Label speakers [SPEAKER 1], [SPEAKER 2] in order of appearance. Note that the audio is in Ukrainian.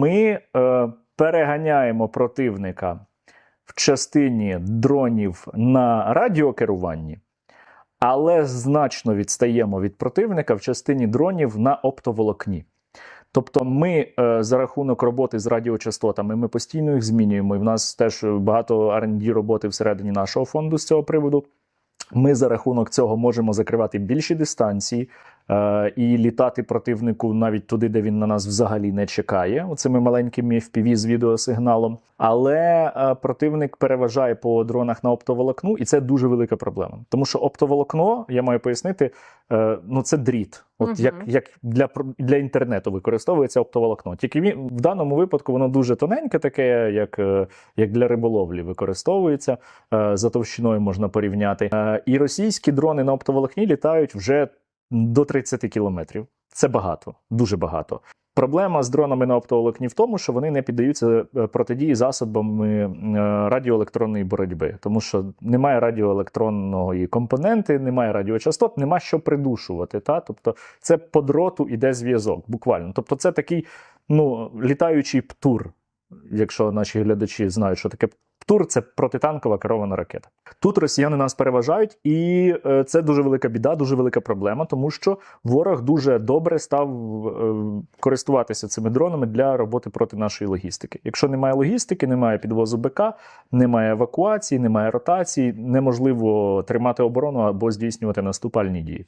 [SPEAKER 1] Ми е, переганяємо противника в частині дронів на радіокеруванні, але значно відстаємо від противника в частині дронів на оптоволокні. Тобто, ми е, за рахунок роботи з радіочастотами ми постійно їх змінюємо. І в нас теж багато R&D роботи всередині нашого фонду з цього приводу. Ми за рахунок цього можемо закривати більші дистанції і літати противнику навіть туди, де він на нас взагалі не чекає, оцими маленькими FPV з відеосигналом. Але е, противник переважає по дронах на оптоволокну, і це дуже велика проблема. Тому що оптоволокно, я маю пояснити, е, ну це дріт. От
[SPEAKER 2] Мгм.
[SPEAKER 1] як, як для, для інтернету використовується оптоволокно. Тільки він, в даному випадку воно дуже тоненьке, таке, як, е, як для риболовлі використовується. Е, За товщиною можна порівняти. Е, І російські дрони на оптоволокні літають вже до 30 кілометрів. Це багато, дуже багато. Проблема з дронами на оптоволокні в тому, що вони не піддаються е, протидії засобами е, радіоелектронної боротьби, тому що немає радіоелектронної компоненти, немає радіочастот, нема що придушувати. Та? Тобто це по дроту іде зв'язок, буквально. Тобто, це такий ну, літаючий птур, якщо наші глядачі знають, що таке птур, це протитанкова керована ракета. Тут росіяни нас переважають, і е, це дуже велика біда, дуже велика проблема, тому що ворог дуже добре став е, користуватися цими дронами для роботи проти нашої логістики. Якщо немає логістики, немає підвозу БК, немає евакуації, немає ротації, неможливо тримати оборону або здійснювати наступальні дії.